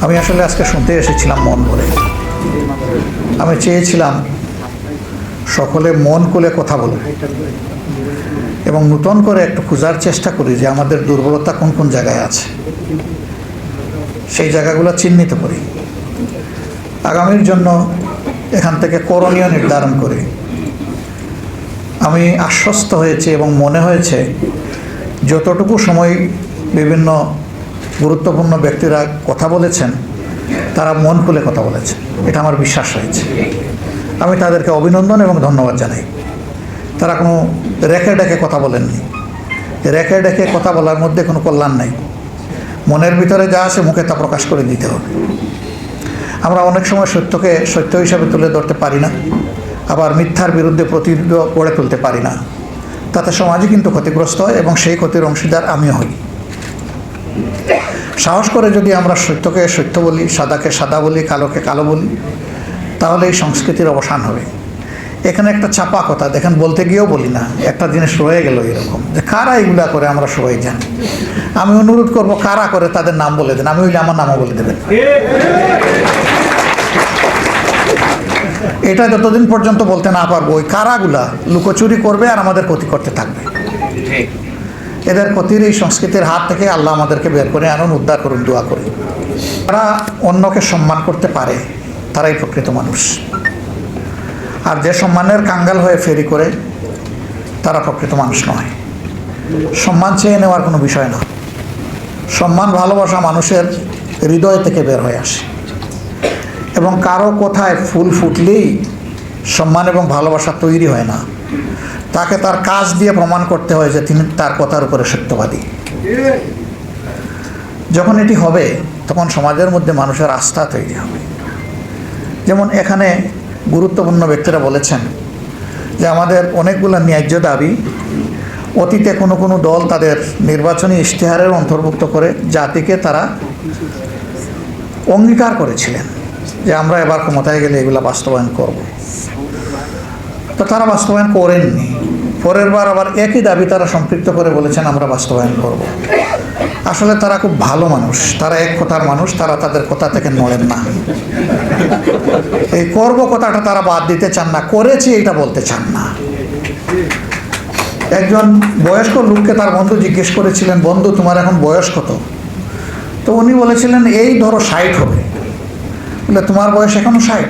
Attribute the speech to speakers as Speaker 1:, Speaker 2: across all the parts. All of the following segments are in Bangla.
Speaker 1: আমি আসলে আজকে শুনতে এসেছিলাম মন ভরে আমি চেয়েছিলাম সকলে মন খুলে কথা বলে এবং নূতন করে একটু খোঁজার চেষ্টা করি যে আমাদের দুর্বলতা কোন কোন জায়গায় আছে। সেই জায়গাগুলো চিহ্নিত করি। আগামীর জন্য এখান থেকে করণীয় নির্ধারণ করি। আমি আশ্বস্ত হয়েছি এবং মনে হয়েছে যতটুকু সময় বিভিন্ন গুরুত্বপূর্ণ ব্যক্তিরা কথা বলেছেন, তারা মন খুলে কথা বলেছে। এটা আমার বিশ্বাস হয়েছে আমি তাদেরকে অভিনন্দন এবং ধন্যবাদ জানাই। তারা কোনো রেখে ডেকে কথা বলেননি। রেখে ডেকে কথা বলার মধ্যে কোনো কল্যাণ নাই। মনের ভিতরে যা আছে মুখে তা প্রকাশ করে দিতে হবে। আমরা অনেক সময় সত্যকে সত্য হিসাবে তুলে ধরতে পারি না। আবার মিথ্যার বিরুদ্ধে প্রতিরোধ গড়ে তুলতে পারি না। তাতে সমাজই কিন্তু ক্ষতিগ্রস্ত হয় এবং সেই ক্ষতির অংশীদার আমিও হই। সাহস করে যদি আমরা সত্যকে সত্য বলি, সাদাকে সাদা বলি, কালোকে কালো বলি, তাহলে এই সংস্কৃতির অবসান হবে। এখানে একটা চাপা কথা, দেখেন বলতে গিয়েও বলি না, একটা জিনিস রয়ে গেল এরকম, যে কারা এগুলা করে আমরা সবাই জানি। আমি অনুরোধ করব, কারা করে তাদের নাম বলে দেন, আমি হইলে আমার নামও বলে দেবেন। এটা যতদিন পর্যন্ত বলতে না পারব, ওই কারাগুলা লুকোচুরি করবে আর আমাদের ক্ষতি করতে থাকবে। এদের ক্ষতির এই সংস্কৃতির হাত থেকে আল্লাহ আমাদেরকে বের করে আনুন, উদ্ধার করুন, দোয়া করি তারা অন্যকে সম্মান করতে পারে, তারাই প্রকৃত মানুষ। আর যে সম্মানের কাঙ্গাল হয়ে ফেরি করে, তারা প্রকৃত মানুষ নয়। সম্মান চেয়ে নেওয়ার কোনো বিষয় না। সম্মান ভালোবাসা মানুষের হৃদয় থেকে বের হয়ে আসে। এবং কারও কোথায় ফুল ফুটলেই সম্মান এবং ভালোবাসা তৈরি হয় না। তাকে তার কাজ দিয়ে প্রমাণ করতে হয় যে তিনি তার কথার উপরে সত্যবাদী। যখন এটি হবে, তখন সমাজের মধ্যে মানুষের আস্থা তৈরি হবে। যেমন এখানে গুরুত্বপূর্ণ ব্যক্তিরা বলেছেন যে আমাদের অনেকগুলো ন্যায্য দাবি, অতীতে কোনো কোনো দল তাদের নির্বাচনী ইশতেহারের অন্তর্ভুক্ত করে জাতিকে তারা অঙ্গীকার করেছিলেন যে আমরা এবার ক্ষমতায় গেলে এগুলো বাস্তবায়ন করব। তো তারা বাস্তবায়ন করেননি। পরের বার আবার একই দাবি তারা সম্পৃক্ত করে বলেছেন, আমরা বাস্তবায়ন করব। আসলে তারা খুব ভালো মানুষ, তারা এক কথার মানুষ, তারা তাদের কথা থেকে নড়েন না। এই করব কথাটা তারা বাদ দিতে চান না, করেছি এটা বলতে চান না। একজন বয়স্ক লোককে তার বন্ধু জিজ্ঞেস করেছিলেন, বন্ধু, তোমার এখন বয়স কত? তো উনি বলেছিলেন, এই ধরো ষাট হবে। বলে, তোমার বয়স এখনও ষাট।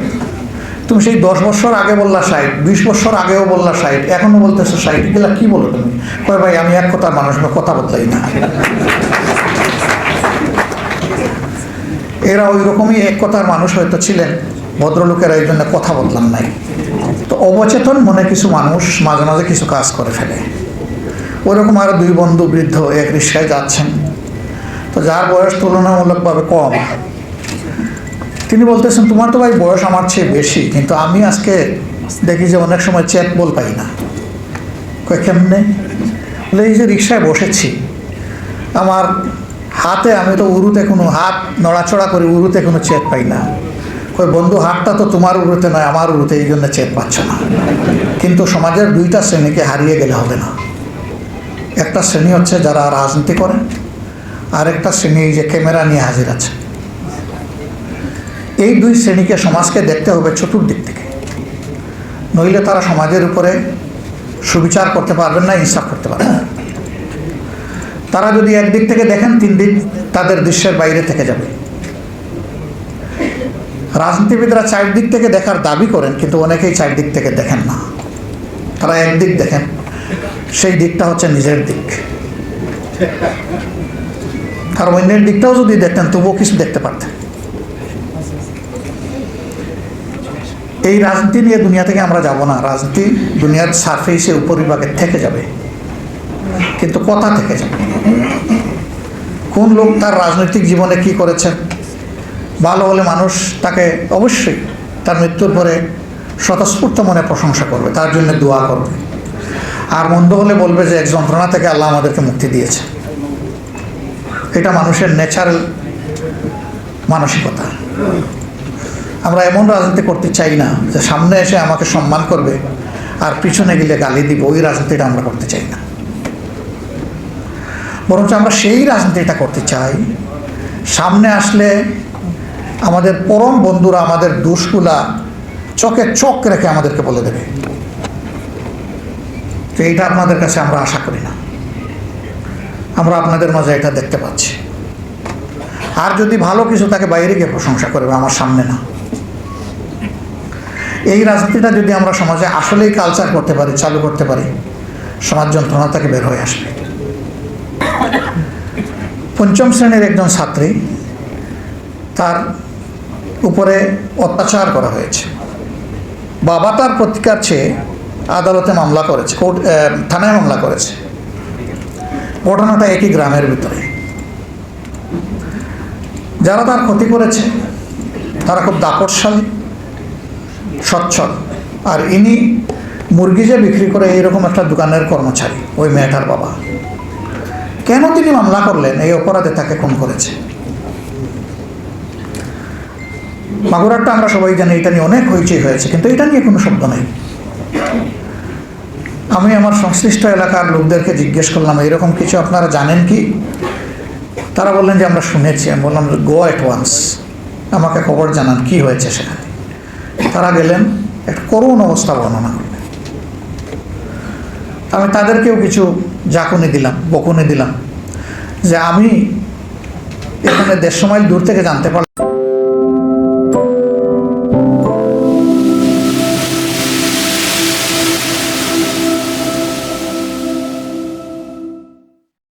Speaker 1: তুমি সেই দশ বছর আগে বললা ষাট, বিশ বছর আগেও বললা ষাট, এখনও বলতেছো ষাট, এগুলা কি বলো তুমি? কয় ভাই, আমি এক কথার মানুষ কথা বদলাই না। এরা ওই রকমই এক কথার মানুষ হয়তো ছিলেন, ভদ্রলোকেরা এই জন্য কথা বদলাম নাই। তো অবচেতন মনে কিছু মানুষ মাঝে মাঝে কিছু কাজ করে ফেলে। ওরকম আরও দুই বন্ধু বৃদ্ধ এক রিক্সায় যাচ্ছেন। তো যার বয়স তুলনামূলকভাবে কম। তিনি বলতেছেন, তোমার তো ভাই বয়স আমার চেয়ে বেশি, কিন্তু আমি আজকে দেখি যে অনেক সময় চেক বল পাই না। কয়, কেমনে? বলে, এই যে রিক্সায় বসেছি, আমার হাতে আমি তো উরুতে কোনো হাত নড়াচড়া করি উরুতে কোনো চেক পাই না। কই বন্ধু, হাতটা তো তোমার উরুতে নয়, আমার উরুতে, এই জন্য চেক পাচ্ছ না। কিন্তু সমাজের দুইটা শ্রেণীকে হারিয়ে গেলে হবে না। একটা শ্রেণি হচ্ছে যারা রাজনীতি করেন আর একটা শ্রেণি এই যে ক্যামেরা নিয়ে হাজির আছে। এই দুই শ্রেণীকে সমাজকে দেখতে হবে চতুর্দিক থেকে। নইলে তারা সমাজের উপরে সুবিচার করতে পারবেন না, ইনসাফ করতে পারবেন তারা যদি একদিক থেকে দেখেন, তিন দিন তাদের দৃশ্যের বাইরে থেকে যাবে। রাজনীতিবিদরা চারদিক থেকে দেখার দাবি করেন, কিন্তু অনেকেই চারদিক থেকে দেখেন না। তারা একদিক দেখেন, সেই দিকটা হচ্ছে নিজের দিক। আর অন্যের দিকটাও যদি দেখতেন, তবুও কিছু দেখতে পারতেন। এই রাজনীতি নিয়ে দুনিয়া থেকে আমরা যাব না। রাজনীতি দুনিয়ার সারফেসে উপরিভাগে থেকে যাবে। কিন্তু কথা থেকে যাবে। কোন লোক তার রাজনৈতিক জীবনে কি করেছেন ভালো হলে মানুষ তাকে অবশ্যই তার মৃত্যুর পরে স্বতঃস্ফূর্ত মনে প্রশংসা করবে, তার জন্য দোয়া করবে। আর মন্দ হলে বলবে যে, এক যন্ত্রণা থেকে আল্লাহ আমাদেরকে মুক্তি দিয়েছে। এটা মানুষের ন্যাচারাল মানসিকতা। আমরা এমন রাজনীতি করতে চাই না যে সামনে এসে আমাকে সম্মান করবে আর পিছনে গেলে গালি দিব ওই রাজনীতিটা আমরা করতে চাই না। বরঞ্চ আমরা সেই রাজনীতিটা করতে চাই। সামনে আসলে আমাদের পরম বন্ধুরা, আমাদের দোষগুলা চোখে চোখ রেখে আমাদেরকে বলে দেবে। তো এইটা আপনাদের কাছে আমরা আশা করি না। আমরা আপনাদের মাঝে এটা দেখতে পাচ্ছি। আর যদি ভালো কিছু তাকে বাইরে গিয়ে প্রশংসা করবে, আমার সামনে না। এই রাজনীতিটা যদি আমরা সমাজে আসলেই কালচার করতে পারি, চালু করতে পারি, সমাজ যন্ত্রণা থেকে বের হয়ে আসবে। পঞ্চম শ্রেণির একজন ছাত্রী, তার উপরে অত্যাচার করা হয়েছে। বাবা তার প্রতিকার চেয়ে আদালতে মামলা করেছে, কোর্ট থানায় মামলা করেছে। ঘটনাটা একই গ্রামের ভিতরে। যারা তার ক্ষতি করেছে, তারা খুব দাপটশালী। সচ্ছল আর ইনি মুরগি যে বিক্রি করে এইরকম একটা দোকানের কর্মচারী, ওই মেয়েটার বাবা। কেন তিনি মামলা করলেন? এই অপরাধে তাকে খুন করেছে। মাগুরারটা আমরা সবাই জানি, এটা নিয়ে অনেক হইচই হয়েছে, কিন্তু এটা নিয়ে কোনো শব্দ নেই। আমি আমার সংশ্লিষ্ট এলাকার লোকদেরকে জিজ্ঞেস করলাম এরকম কিছু আপনারা জানেন কি? তারা বললেন যে, আমরা শুনেছি। আমি বললাম গো অ্যাট ওয়ান্স আমাকে খবর জানান, কি হয়েছে সেখানে? তারা গেলেন একটা করুণ অবস্থা বর্ণনা করলেন। আমি তাদেরকেও কিছু জাকুনি দিলাম, বকুনি দিলাম যে আমি এখানে দেড়শো মাইল দূর থেকে জানতে পারলাম।